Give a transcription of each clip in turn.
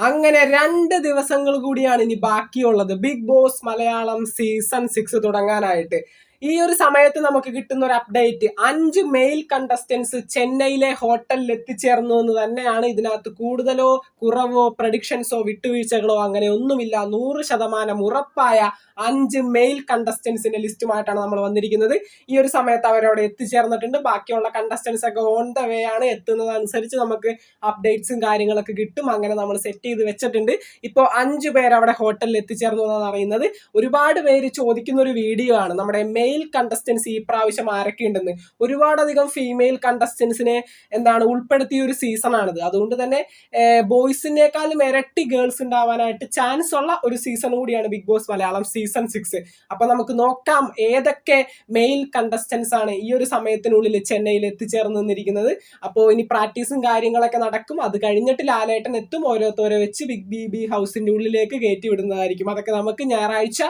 അങ്ങനെ രണ്ട് ദിവസങ്ങൾ കൂടിയാണ് ഇനി ബാക്കിയുള്ളത്. Big Boss Malayalam season six തുടങ്ങാനായിട്ട്. ഈ ഒരു സമയത്ത് നമുക്ക് കിട്ടുന്ന ഒരു അപ്ഡേറ്റ് അഞ്ച് മെയിൽ കണ്ടസ്റ്റൻസ് ചെന്നൈയിലെ ഹോട്ടലിൽ എത്തിച്ചേർന്നു എന്ന് തന്നെയാണ് ഇതിനകത്ത് കൂടുതലോ കുറവോ പ്രഡിക്ഷൻസോ വിട്ടുവീഴ്ചകളോ അങ്ങനെ ഒന്നുമില്ല. നൂറ് ശതമാനം ഉറപ്പായ അഞ്ച് മെയിൽ കണ്ടസ്റ്റൻസിന്റെ ലിസ്റ്റുമായിട്ടാണ് നമ്മൾ വന്നിരിക്കുന്നത്. ഈ ഒരു സമയത്ത് അവരവിടെ എത്തിച്ചേർന്നിട്ടുണ്ട്. ബാക്കിയുള്ള കണ്ടസ്റ്റൻസ് ഒക്കെ ഓൺ ദ വേ ആണ് എത്തുന്നത്. അനുസരിച്ച് നമുക്ക് അപ്ഡേറ്റ്സും കാര്യങ്ങളൊക്കെ കിട്ടും. അങ്ങനെ നമ്മൾ സെറ്റ് ചെയ്ത് വെച്ചിട്ടുണ്ട്. ഇപ്പോൾ അഞ്ച് പേർ അവിടെ ഹോട്ടലിൽ എത്തിച്ചേർന്നു എന്നാണ് അറിയുന്നത്. ഒരുപാട് പേര് ചോദിക്കുന്ന ഒരു വീഡിയോ ആണ്. നമ്മുടെ മെയിൽ കണ്ടസ്റ്റൻസ് ഈ പ്രാവശ്യം ആരൊക്കെ ഉണ്ടെന്ന്? ഒരുപാടധികം ഫീമെയിൽ കണ്ടസ്റ്റൻസിനെ എന്താണ് ഉൾപ്പെടുത്തിയ ഒരു സീസൺ ആണിത്. അതുകൊണ്ട് തന്നെ ബോയ്സിനേക്കാളും ഇരട്ടി ഗേൾസ് ഉണ്ടാവാനായിട്ട് ചാൻസ് ഉള്ള ഒരു സീസൺ കൂടിയാണ് Big Boss Malayalam season six അപ്പൊ നമുക്ക് നോക്കാം ഏതൊക്കെ മെയിൽ കണ്ടസ്റ്റൻസ് ആണ് ഈ ഒരു സമയത്തിനുള്ളിൽ ചെന്നൈയിൽ എത്തിച്ചേർന്ന് നിന്നിരിക്കുന്നത് അപ്പോൾ ഇനി പ്രാക്ടീസും കാര്യങ്ങളൊക്കെ നടക്കും. അത് കഴിഞ്ഞിട്ട് ലാലേട്ടൻ എത്തും. ഓരോരുത്തരെ വെച്ച് ബിഗ് ബി ബി ഹൗസിന്റെ ഉള്ളിലേക്ക് കയറ്റി വിടുന്നതായിരിക്കും. അതൊക്കെ നമുക്ക് ഞായറാഴ്ച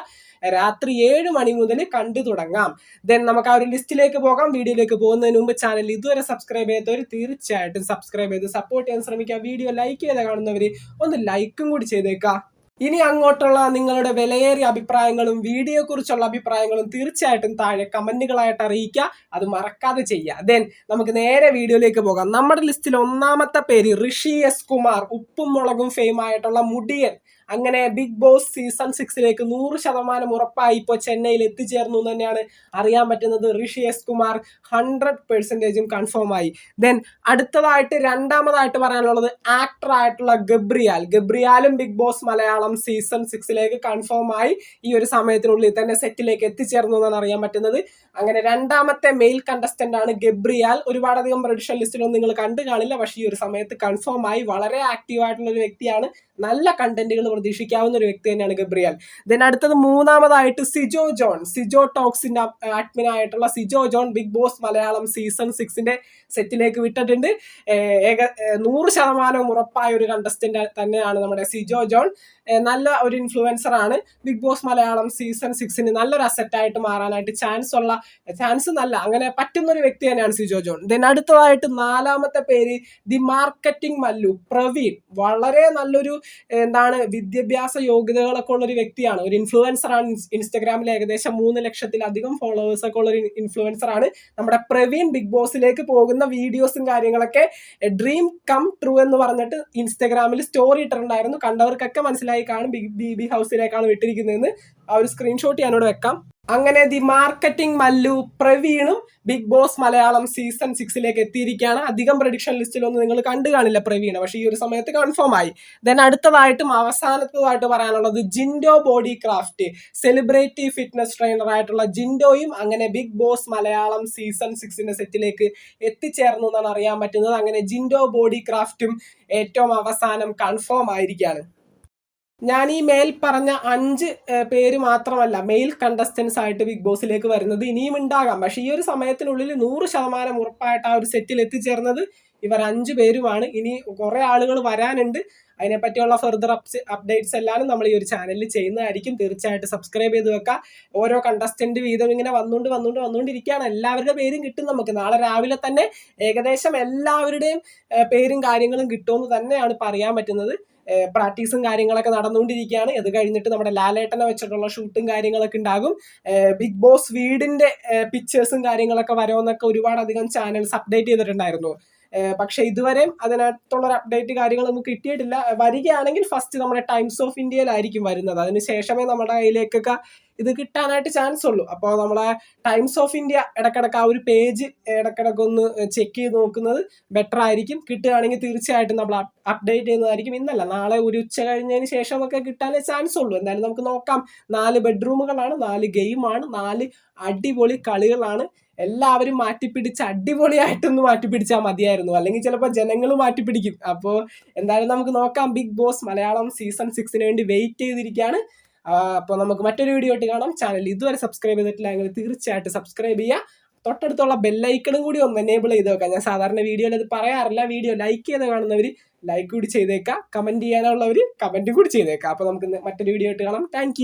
രാത്രി ഏഴ് മണി മുതൽ കണ്ടു തുടങ്ങാം. ദെൻ നമുക്ക് ആ ഒരു ലിസ്റ്റിലേക്ക് പോകാം. വീഡിയോയിലേക്ക് പോകുന്നതിന് മുമ്പ് ചാനൽ ഇതുവരെ സബ്സ്ക്രൈബ് ചെയ്തവർ തീർച്ചയായിട്ടും സബ്സ്ക്രൈബ് ചെയ്ത് സപ്പോർട്ട് ചെയ്യാൻ ശ്രമിക്കുക. വീഡിയോ ലൈക്ക് ചെയ്ത് കാണുന്നവർ ഒന്ന് ലൈക്കും കൂടി ചെയ്തേക്കാം ഇനി അങ്ങോട്ടുള്ള നിങ്ങളുടെ വിലയേറിയ അഭിപ്രായങ്ങളും വീഡിയോ കുറിച്ചുള്ള അഭിപ്രായങ്ങളും തീർച്ചയായിട്ടും താഴെ കമന്റുകളായിട്ട് അറിയിക്കുക. അത് മറക്കാതെ ചെയ്യുക. ദെൻ നമുക്ക് നേരെ വീഡിയോയിലേക്ക് പോകാം. നമ്മുടെ ലിസ്റ്റിൽ ഒന്നാമത്തെ പേര് ഋഷി എസ് കുമാർ ഉപ്പും മുളകും ഫെയിം ആയിട്ടുള്ള മുടിയൻ. അങ്ങനെ ബിഗ് ബോസ് സീസൺ സിക്സിലേക്ക് നൂറ് ശതമാനം ഉറപ്പായി ഇപ്പോൾ ചെന്നൈയിൽ എത്തിച്ചേർന്നു എന്ന് തന്നെയാണ് അറിയാൻ പറ്റുന്നത്. ഋഷി എസ് കുമാർ ഹൺഡ്രഡ് പെർസെന്റേജും കൺഫേം ആയി. ദെൻ അടുത്തതായിട്ട് രണ്ടാമതായിട്ട് പറയാനുള്ളത് ആക്ടർ ആയിട്ടുള്ള ഗബ്രിയാൽ. ഗബ്രിയാലും ബിഗ് ബോസ് മലയാളം സീസൺ സിക്സിലേക്ക് കൺഫേം ആയി ഈ ഒരു സമയത്തിനുള്ളിൽ തന്നെ സെറ്റിലേക്ക് എത്തിച്ചേർന്നു എന്നാണ് അറിയാൻ പറ്റുന്നത്. അങ്ങനെ രണ്ടാമത്തെ മെയിൽ കണ്ടസ്റ്റന്റ് ആണ് ഗബ്രിയാൽ. ഒരുപാടധികം പ്രൊഡിഷൻ ലിസ്റ്റിലൊന്നും നിങ്ങൾ കണ്ടു കാണില്ല. പക്ഷേ ഈ ഒരു സമയത്ത് കൺഫേം ആയി. വളരെ ആക്റ്റീവ് ആയിട്ടുള്ള ഒരു വ്യക്തിയാണ്. നല്ല കണ്ടന്റുകൾ പ്രതീക്ഷിക്കാവുന്ന ഒരു വ്യക്തി തന്നെയാണ് ഗബ്രിയാൽ. ദെൻ അടുത്തത് മൂന്നാമതായിട്ട് സിജോ ജോൺ. സിജോ ടോക്സിന്റെ അഡ്മിൻ ആയിട്ടുള്ള Sijo John Big Boss Malayalam season സിക്സിന്റെ സെറ്റിലേക്ക് വിട്ടിട്ടുണ്ട്. ഏക നൂറ് ശതമാനവും ഉറപ്പായ ഒരു കണ്ടസ്റ്റന്റ് തന്നെയാണ് നമ്മുടെ സിജോ ജോൺ. നല്ല ഒരു ഇൻഫ്ലുവൻസർ ആണ്. ബിഗ് ബോസ് മലയാളം സീസൺ സിക്സിന് നല്ലൊരു അസറ്റായിട്ട് മാറാനായിട്ട് ചാൻസ് ഉള്ള ചാൻസ് നല്ല അങ്ങനെ പറ്റുന്ന ഒരു വ്യക്തി തന്നെയാണ് സിജോ ജോൺ. ദെൻ അടുത്തതായിട്ട് നാലാമത്തെ പേര് ദി മാർക്കറ്റിംഗ് മല്ലു പ്രവീൺ. വളരെ നല്ലൊരു എന്താണ് വിദ്യാഭ്യാസ യോഗ്യതകളൊക്കെ ഉള്ള ഒരു വ്യക്തിയാണ്. ഒരു ഇൻഫ്ലുവൻസർ ആണ്. ഇൻസ്റ്റഗ്രാമിൽ ഏകദേശം മൂന്ന് ലക്ഷത്തിലധികം ഫോളോവേഴ്സ് ഒക്കെ ഉള്ള ഒരു ഇൻഫ്ലുവൻസർ ആണ്. നമ്മുടെ പ്രവീൺ ബിഗ് ബോസിലേക്ക് പോകുന്ന വീഡിയോസും കാര്യങ്ങളൊക്കെ ഡ്രീം കം ട്രൂ എന്ന് പറഞ്ഞിട്ട് ഇൻസ്റ്റഗ്രാമിൽ സ്റ്റോറി ഇട്ടിട്ടുണ്ടായിരുന്നു. കണ്ടവർക്കൊക്കെ മനസ്സിലായി കാണും ബിഗ് ബി ബി ഹൗസിലേക്കാണ് വിട്ടിരിക്കുന്നതെന്ന് ആ ഒരു സ്ക്രീൻഷോട്ട് ഞാനോട് വെക്കാം. അങ്ങനെ ദി മാർക്കറ്റിംഗ് മല്ലു പ്രവീണും ബിഗ് ബോസ് മലയാളം സീസൺ സിക്സിലേക്ക് എത്തിയിരിക്കുകയാണ്. അധികം പ്രഡിക്ഷൻ ലിസ്റ്റിലൊന്നും നിങ്ങൾ കണ്ടു കാണില്ല പ്രവീണ. പക്ഷേ ഈ ഒരു സമയത്ത് കൺഫേം ആയി. ദെൻ അടുത്തതായിട്ടും അവസാനത്തതായിട്ട് പറയാനുള്ളത് Jinto body craft celebrity fitness trainer ആയിട്ടുള്ള ജിൻഡോയും അങ്ങനെ ബിഗ് ബോസ് മലയാളം സീസൺ സിക്സിന്റെ സെറ്റിലേക്ക് എത്തിച്ചേർന്നു എന്നാണ് അറിയാൻ പറ്റുന്നത്. അങ്ങനെ ജിൻഡോ ബോഡി ക്രാഫ്റ്റും ഏറ്റവും അവസാനം കൺഫേം ആയിരിക്കുകയാണ്. ഞാൻ ഈ മേൽ പറഞ്ഞ അഞ്ച് പേര് മാത്രമല്ല മെയിൽ കണ്ടസ്റ്റൻസ് ആയിട്ട് ബിഗ് ബോസിലേക്ക് വരുന്നത് ഇനിയും ഉണ്ടാകാം. പക്ഷേ ഈ ഒരു സമയത്തിനുള്ളിൽ നൂറ് ശതമാനം ഉറപ്പായിട്ട് ആ ഒരു സെറ്റിൽ എത്തിച്ചേർന്നത് ഇവർ അഞ്ചു പേരുമാണ്. ഇനി കുറെ ആളുകൾ വരാനുണ്ട്. അതിനെപ്പറ്റിയുള്ള ഫെർദർ അപ്സ് അപ്ഡേറ്റ്സ് എല്ലാം നമ്മൾ ഈ ഒരു ചാനലിൽ ചെയ്യുന്നതായിരിക്കും. തീർച്ചയായിട്ടും സബ്സ്ക്രൈബ് ചെയ്ത് വെക്കുക ഓരോ കണ്ടസ്റ്റന്റ് വീതം ഇങ്ങനെ വന്നുകൊണ്ട് വന്നുകൊണ്ട് വന്നുകൊണ്ടിരിക്കുകയാണ് എല്ലാവരുടെ പേരും കിട്ടും നമുക്ക്. നാളെ രാവിലെ തന്നെ ഏകദേശം എല്ലാവരുടെയും പേരും കാര്യങ്ങളും കിട്ടുമെന്ന് തന്നെയാണ് പറയാൻ പറ്റുന്നത്. പ്രാക്ടീസും കാര്യങ്ങളൊക്കെ നടന്നുകൊണ്ടിരിക്കുകയാണ് അത് കഴിഞ്ഞിട്ട് നമ്മുടെ ലാലേട്ടനെ വെച്ചിട്ടുള്ള ഷൂട്ടും കാര്യങ്ങളൊക്കെ ഉണ്ടാകും. ബിഗ് ബോസ് വീടിന്റെ പിക്ചേഴ്സും കാര്യങ്ങളൊക്കെ വരുമെന്നൊക്കെ ഒരുപാടധികം ചാനൽസ് അപ്ഡേറ്റ് ചെയ്തിട്ടുണ്ടായിരുന്നു. പക്ഷെ ഇതുവരെയും അതിനകത്തുള്ള അപ്ഡേറ്റ് കാര്യങ്ങൾ നമുക്ക് കിട്ടിയിട്ടില്ല. വരികയാണെങ്കിൽ ഫസ്റ്റ് നമ്മുടെ ടൈംസ് ഓഫ് ഇന്ത്യയിലായിരിക്കും വരുന്നത്. അതിന് ശേഷമേ നമ്മുടെ കയ്യിലേക്കൊക്കെ ഇത് കിട്ടാനായിട്ട് ചാൻസ് ഉള്ളൂ. അപ്പോൾ നമ്മളെ ടൈംസ് ഓഫ് ഇന്ത്യ ഇടക്കിടക്ക് ആ ഒരു പേജ് ഇടക്കിടക്ക് ഒന്ന് ചെക്ക് ചെയ്ത് നോക്കുന്നത് ബെറ്റർ ആയിരിക്കും. കിട്ടുകയാണെങ്കിൽ തീർച്ചയായിട്ടും നമ്മൾ അപ്ഡേറ്റ് ചെയ്യുന്നതായിരിക്കും. ഇന്നല്ല നാളെ ഒരു ഉച്ച കഴിഞ്ഞതിന് ശേഷമൊക്കെ കിട്ടാനേ ചാൻസ് ഉള്ളൂ. എന്തായാലും നമുക്ക് നോക്കാം. നാല് ബെഡ്റൂമുകളാണ് നാല് ഗെയിമാണ് നാല് അടിപൊളി കളികളാണ് എല്ലാവരും മാറ്റിപ്പിടിച്ച് അടിപൊളിയായിട്ടൊന്ന് മാറ്റിപ്പിടിച്ചാൽ മതിയായിരുന്നു. അല്ലെങ്കിൽ ചിലപ്പോൾ ജനങ്ങൾ മാറ്റിപ്പിടിക്കും. അപ്പോൾ എന്തായാലും നമുക്ക് നോക്കാം. ബിഗ് ബോസ് മലയാളം സീസൺ സിക്സിന് വേണ്ടി വെയിറ്റ് ചെയ്തിരിക്കുകയാണ്. അപ്പോൾ നമുക്ക് മറ്റൊരു വീഡിയോ ആയിട്ട് കാണാം. ചാനൽ ഇതുവരെ സബ്സ്ക്രൈബ് ചെയ്തിട്ടില്ല എങ്കിൽ തീർച്ചയായിട്ടും സബ്സ്ക്രൈബ് ചെയ്യുക. തൊട്ടടുത്തുള്ള ബെല്ലൈക്കണും കൂടി ഒന്ന് എനേബിൾ ചെയ്ത് വെക്കാം. ഞാൻ സാധാരണ വീഡിയോയിൽ അത് പറയാറില്ല. വീഡിയോ ലൈക്ക് ചെയ്ത് കാണുന്നവർ ലൈക്ക് കൂടി ചെയ്തേക്കാം. കമന്റ് ചെയ്യാനുള്ളവർ കമന്റും കൂടി ചെയ്തേക്കാം. അപ്പോൾ നമുക്ക് മറ്റൊരു വീഡിയോ ആയിട്ട് കാണാം. താങ്ക്